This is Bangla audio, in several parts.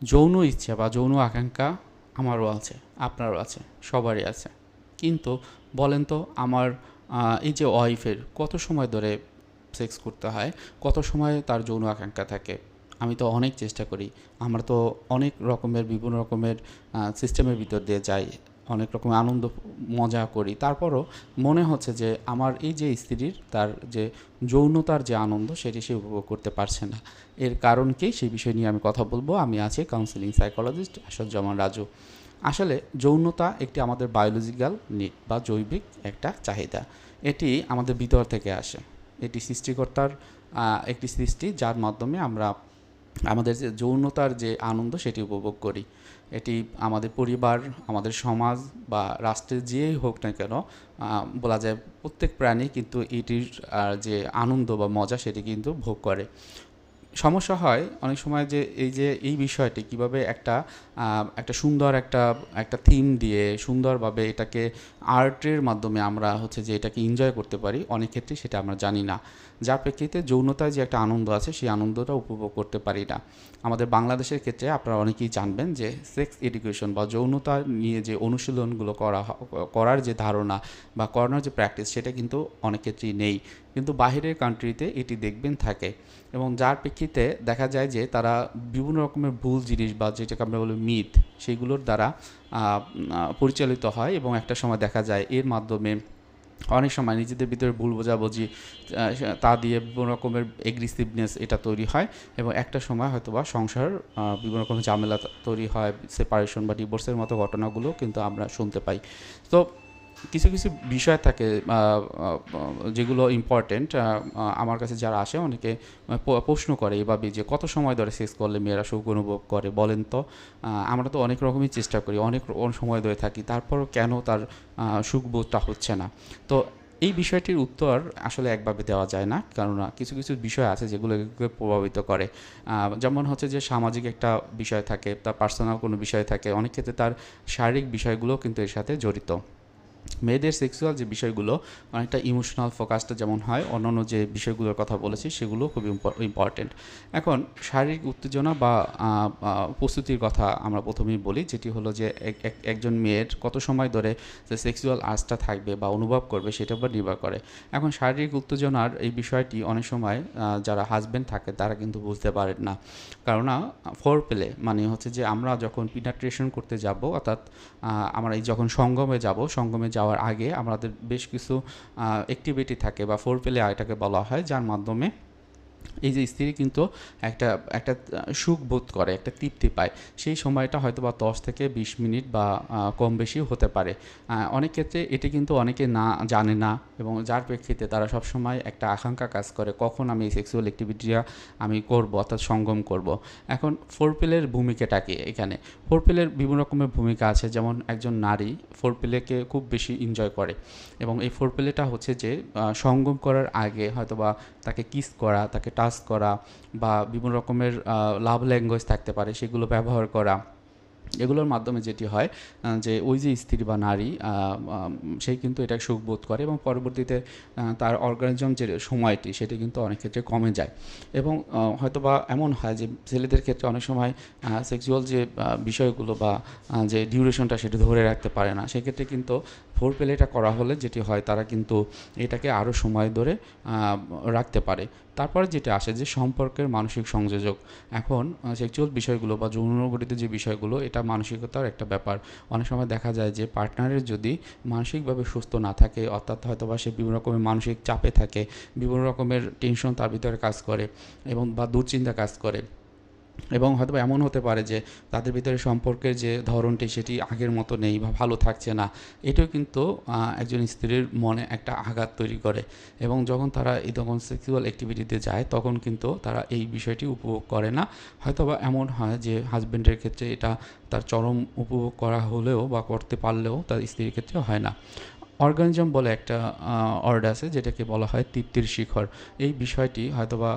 যৌন ইচ্ছা বা যৌন আকাঙ্ক্ষা আমারও আছে, আপনারও আছে, সবারই আছে। কিন্তু বলেন তো আমার এই যে ওয়াইফের কত সময় ধরে সেক্স করতে হয়, কত সময় তার যৌন আকাঙ্ক্ষা থাকে, আমি তো অনেক চেষ্টা করি। আমরা তো অনেক রকমের, বিভিন্ন রকমের সিস্টেমের ভিতর দিয়ে যাই। অনেক রকমের আনন্দ, মজা করি। তারপরও মনে হচ্ছে যে আমার এই যে স্ত্রীর তার যে যৌনতার যে আনন্দ, সেটি সে উপভোগ করতে পারছে না। এর কারণ কি? সেই বিষয় নিয়ে আমি কথা বলব। আমি আছি কাউন্সিলিং সাইকোলজিস্ট আসাদুজ্জামান রাজু। আসলে যৌনতা একটি আমাদের বায়োলজিক্যাল নিড বা জৈবিক একটা চাহিদা। এটি আমাদের ভিতর থেকে আসে। এটি সৃষ্টিকর্তার একটি সৃষ্টি যার মাধ্যমে আমরা আমাদের যে যৌনতার যে আনন্দ সেটি উপভোগ করি। এটি আমাদের পরিবার, আমাদের সমাজ বা রাষ্ট্রের যেই হোক না কেন বলা যায় প্রত্যেক প্রাণী কিন্তু এটির যে আনন্দ বা মজা সেটি কিন্তু ভোগ করে। সমস্যা হয় অনেক সময় যে এই যে এই বিষয়টি কীভাবে একটা একটা সুন্দর একটা একটা থিম দিয়ে সুন্দরভাবে এটাকে আর্টের মাধ্যমে আমরা হচ্ছে যে এটাকে এনজয় করতে পারি, অনেক ক্ষেত্রে সেটা আমরা জানি না। যার প্রেক্ষিতে যৌনতায় যে একটা আনন্দ আছে, সেই আনন্দটা উপভোগ করতে পারি না। আমাদের বাংলাদেশের ক্ষেত্রে আপনারা অনেকেই জানবেন যে সেক্স এডুকেশন বা যৌনতা নিয়ে যে অনুশীলনগুলো করা করার যে ধারণা বা করানোর যে প্র্যাকটিস সেটা কিন্তু অনেক ক্ষেত্রেই নেই। কিন্তু বাহিরের কান্ট্রিতে এটি দেখবেন থাকে। এবং যার প্রেক্ষিতে দেখা যায় যে তারা বিভিন্ন রকমের ভুল জিনিস বা যেটাকে আমরা বলি মিথ সেইগুলোর দ্বারা পরিচালিত হয় এবং একটা সময় দেখা যায় এর মাধ্যমে অনেক সময় নিজেদের ভিতরে ভুল বোঝাবুঝি তা দিয়ে বিভিন্ন রকমের এগ্রেসিভনেস এটা তৈরি হয় এবং একটা সময় হয়তো বা সংসার বিভিন্ন রকমের ঝামেলা তৈরি হয় সেপারেশন বা ডিভোর্সের মতো ঘটনাগুলো কিন্তু আমরা শুনতে পাই। তো কিছু কিছু বিষয় থাকে যেগুলো ইম্পর্টেন্ট আমার কাছে যারা আসে অনেকে প্রশ্ন করে এভাবে যে কত সময় ধরে সেক্স করলে মেয়েরা সুখ অনুভব করে বলেন তো? আমরা তো অনেক রকমই চেষ্টা করি, অনেক সময় ধরে থাকি, তারপরও কেন তার সুখবোধটা হচ্ছে না? তো এই বিষয়টির উত্তর আসলে একভাবে দেওয়া যায় না কেননা কিছু কিছু বিষয় আছে যেগুলো প্রভাবিত করে। যেমন হচ্ছে যে সামাজিক একটা বিষয় থাকে, তার পার্সোনাল কোনো বিষয় থাকে, অনেক ক্ষেত্রে তার শারীরিক বিষয়গুলোও কিন্তু এর সাথে জড়িত। মেয়েদের সেক্সুয়াল যে বিষয়গুলো, অনেকটা ইমোশনাল ফোকাসটা যেমন হয়, অন্যান্য যে বিষয়গুলোর কথা বলেছি, সেগুলো খুব ইম্পর্টেন্ট এখন শারীরিক উত্তেজনা বা প্রস্তুতির কথা আমরা প্রথমেই বলি, যেটি হলো যে এক- এক- একজন মেয়ের কত সময় ধরে যে সেক্সুয়াল আর্জটা থাকবে বা অনুভব করবে, সেটার উপর নির্ভর করে। এখন শারীরিক উত্তেজনার এই বিষয়টি অনেক সময় যারা হাজব্যান্ড থাকে, তারা কিন্তু বুঝতে পারেন না। কেননা ফোর পেলে মানে হচ্ছে যে আমরা যখন পিনাট্রেশন করতে যাব, অর্থাৎ আমরা এই যখন সঙ্গমে যাব, সঙ্গমে যাওয়ার আগে আমাদের বেশ কিছু অ্যাক্টিভিটি থাকে বা ফোর প্লে এটাকে বলা হয়, যার মাধ্যমে এই যে স্ত্রী কিন্তু একটা একটা সুখ বোধ করে, একটা তৃপ্তি পায়। সেই সময়টা হয়তো বা দশ থেকে বিশ মিনিট বা কম বেশি হতে পারে। অনেক ক্ষেত্রে এটি কিন্তু অনেকে না জানে না এবং যার প্রেক্ষিতে তারা সবসময় একটা আকাঙ্ক্ষা কাজ করে, কখন আমি এই সেক্সুয়াল অ্যাক্টিভিটিটা আমি করব অর্থাৎ সঙ্গম করব। এখন ফোরপেলের ভূমিকাটা কি এখানে? ফোরপেলের বিভিন্ন রকমের ভূমিকা আছে, যেমন একজন নারী ফোরপেলেকে খুব বেশি এনজয় করে এবং এই ফোরপেলেটা হচ্ছে যে সঙ্গম করার আগে হয়তো বা তাকে কিস করা, তাকে টাচ করা বা বিভিন্ন রকমের লাভ ল্যাঙ্গুয়েজ থাকতে পারে সেগুলো ব্যবহার করা। এগুলোর মাধ্যমে যেটি হয় যে ওই যে স্ত্রী বা নারী আহ, আম, সে কিন্তু এটা সুখ বোধ করে এবং পরবর্তীতে তার অর্গানিজম যে সময়টি সেটি কিন্তু অনেক ক্ষেত্রে কমে যায়। এবং হয়তোবা এমন হয় যে ছেলেদের ক্ষেত্রে অনেক সময় সেক্সুয়াল যে বিষয়গুলো বা যে ডিউরেশনটা সেটি ধরে রাখতে পারে না। সেক্ষেত্রে কিন্তু ফোর পেলেটা করা হলে যেটি হয় তারা কিন্তু এটাকে আরও সময় ধরে রাখতে পারে। তারপরে যেটা আসে যে সম্পর্কের মানসিক সংযোজক। এখন সেক্সুয়াল বিষয়গুলো বা যৌনগঠিত যে বিষয়গুলো, এটা মানসিকতার একটা ব্যাপার। অনেক সময় দেখা যায় যে পার্টনারের যদি মানসিকভাবে সুস্থ না থাকে, অর্থাৎ হয়তো বা সে বিভিন্ন রকমের মানসিক চাপে থাকে, বিভিন্ন রকমের টেনশন তার ভিতরে কাজ করে এবং বা দুশ্চিন্তা কাজ করে এবং হয়তো এমন হতে পারে যে তাদের ভিতরে সম্পর্কের যে ধরনটি সেটি আগের মতো নেই বা ভালো থাকছে না। এটাও কিন্তু একজন স্ত্রীর মনে একটা আঘাত তৈরি করে এবং যখন তারা এই তখন সেক্সুয়াল অ্যাক্টিভিটিতে যায় তখন কিন্তু তারা এই বিষয়টি উপভোগ করে না। হয়তো বা এমন হয় যে হাজব্যান্ডের ক্ষেত্রে এটা তার চরম উপভোগ করা হলেও বা করতে পারলেও তার স্ত্রীর ক্ষেত্রে হয় না। অর্গানিজম বলে একটা অর্ড আছে যেটাকে বলা হয় তৃপ্তির শিখর। এই বিষয়টি হয়তোবা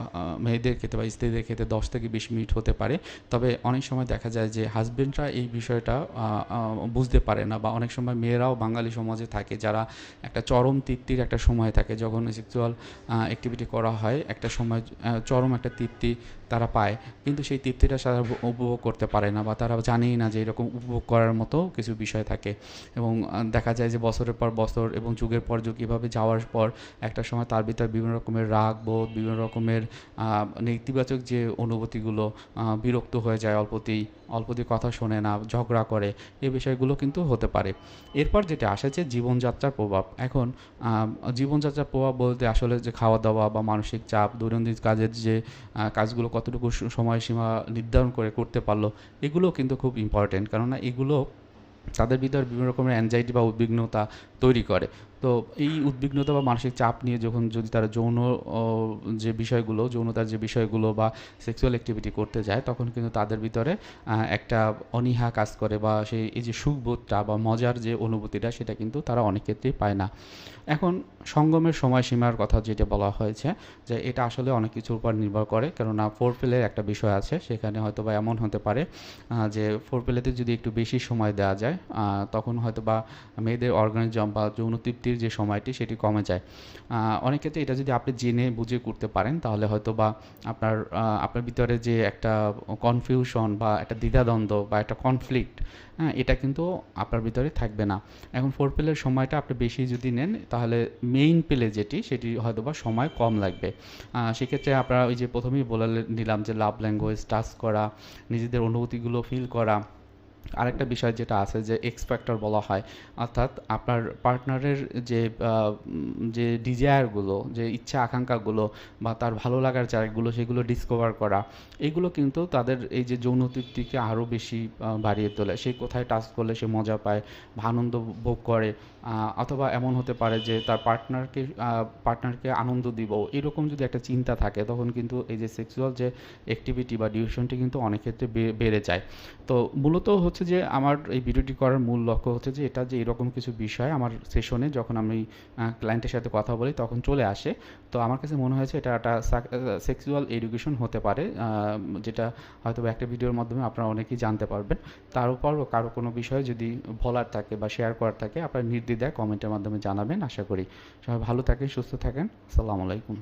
মেয়েদের ক্ষেত্রে বা স্ত্রীদের ক্ষেত্রে দশ থেকে বিশ মিনিট হতে পারে। তবে অনেক সময় দেখা যায় যে হাজবেন্ডরা এই বিষয়টা বুঝতে পারে না বা অনেক সময় মেয়েরাও বাঙালি সমাজে থাকে যারা একটা চরম তৃপ্তির একটা সময় থাকে। যখন সেক্সুয়াল অ্যাক্টিভিটি করা হয়, একটা সময় চরম একটা তৃপ্তি তারা পায়। কিন্তু সেই তৃপ্তিটা সারা উপভোগ করতে পারে না বা তারা জানেই না যে এরকম উপভোগ করার মতো কিছু বিষয় থাকে। এবং দেখা যায় যে বছরের পর বছর এবং যুগের পর যুগ এভাবে যাওয়ার পর একটা সময় তার ভিতরে বিভিন্ন রকমের রাগ, বোধ, বিভিন্ন রকমের নেতিবাচক যে অনুভূতিগুলো বিরক্ত হয়ে যায়, অল্পতেই অল্পতেই কথা শোনে না, ঝগড়া করে এই বিষয়গুলো কিন্তু হতে পারে। এরপর যেটা আসে যে জীবনযাত্রার প্রভাব। এখন জীবনযাত্রার প্রভাব বলতে আসলে যে খাওয়া দাওয়া বা মানসিক চাপ, দৈনন্দিন কাজের যে কাজগুলো কতটুকু সময়সীমা নির্ধারণ করে করতে পারল এগুলো কিন্তু খুব ইম্পর্টেন্ট কেননা এগুলো তাদের ভিতর বিভিন্ন রকমের অ্যাংজাইটি বা উদ্বিগ্নতা তৈরি করে। তো এই উদ্বিগ্নতা বা মানসিক চাপ নিয়ে যখন যদি তারা যৌন যে বিষয়গুলো, যৌনতার যে বিষয়গুলো বা সেক্সুয়াল অ্যাক্টিভিটি করতে যায়, তখন কিন্তু তাদের ভিতরে একটা অনীহা কাজ করে বা সেই, এই যে সুখবোধটা বা মজার যে অনুভূতিটা সেটা কিন্তু তারা অনেক ক্ষেত্রেই পায় না। এখন সঙ্গমের সময়সীমার কথা যেটা বলা হয়েছে যে এটা আসলে অনেক কিছুর উপর নির্ভর করে, কেননা ফোর প্লের একটা বিষয় আছে, সেখানে হয়তো বা এমন হতে পারে যে ফোর প্লেতে যদি একটু বেশি সময় দেওয়া যায় তখন হয়তো বা মেয়েদের অর্গানিজম বা যৌন তৃপ্তির যে সময়টি সেটি কমে যায়। অনেক ক্ষেত্রে এটা যদি আপনি জেনে বুঝে করতে পারেন, তাহলে হয়তো বা আপনার আপনার ভিতরে যে একটা কনফিউশন বা একটা দ্বিধাদ্বন্দ্ব বা একটা কনফ্লিক্ট হ্যাঁ এটা কিন্তু আপনার ভিতরে থাকবে না। এখন ফোর পেলের সময়টা আপনি বেশি যদি নেন, তাহলে মেইন পেলে যেটি, সেটি হয়তো বা সময় কম লাগবে। সেক্ষেত্রে আপনারা ওই যে প্রথমেই বলে নিলাম যে লাভ ল্যাঙ্গুয়েজ টাচ করা, নিজেদের অনুভূতিগুলো ফিল করা আরেকটা বিষয় যেটা আছে যে এক্সপেক্টর বলা হয়, অর্থাৎ আপনার পার্টনারের যে যে ডিজায়ারগুলো যে ইচ্ছা আকাঙ্ক্ষাগুলো বা তার ভালো লাগার জায়গাগুলো সেগুলো ডিসকভার করা, এগুলো কিন্তু তাদের এই যে যৌন তৃপ্তিকে আরও বেশি বাড়িয়ে তোলে। সে কোথায় টাচ করলে সে মজা পায় আনন্দ ভোগ করে অথবা এমন হতে পারে যে তার পার্টনারকে পার্টনারকে আনন্দ দিব। এরকম যদি একটা চিন্তা থাকে, তখন কিন্তু এই যে সেক্সুয়াল যে অ্যাক্টিভিটি বা ডিউশনটি কিন্তু অনেক ক্ষেত্রে বেড়ে যায়। তো মূলত হচ্ছে যে আমার এই ভিডিওটি করার মূল লক্ষ্য হচ্ছে যে এটা যে এরকম কিছু বিষয় আমার সেশনে যখন আমি ক্লায়েন্টের সাথে কথা বলি তখন চলে আসে। তো আমার কাছে মনে হয়েছে এটা একটা সেক্সুয়াল এডুকেশন হতে পারে যেটা হয়তো একটা ভিডিওর মাধ্যমে আপনারা অনেকেই জানতে পারবেন। তার উপর কারও কোনো বিষয়ে যদি বলার থাকে বা শেয়ার করার থাকে আপনারা নির্দ্বিধায় কমেন্টের মাধ্যমে জানাবেন, আশা করি। সবাই ভালো থাকেন, সুস্থ থাকেন। আসসালামু আলাইকুম।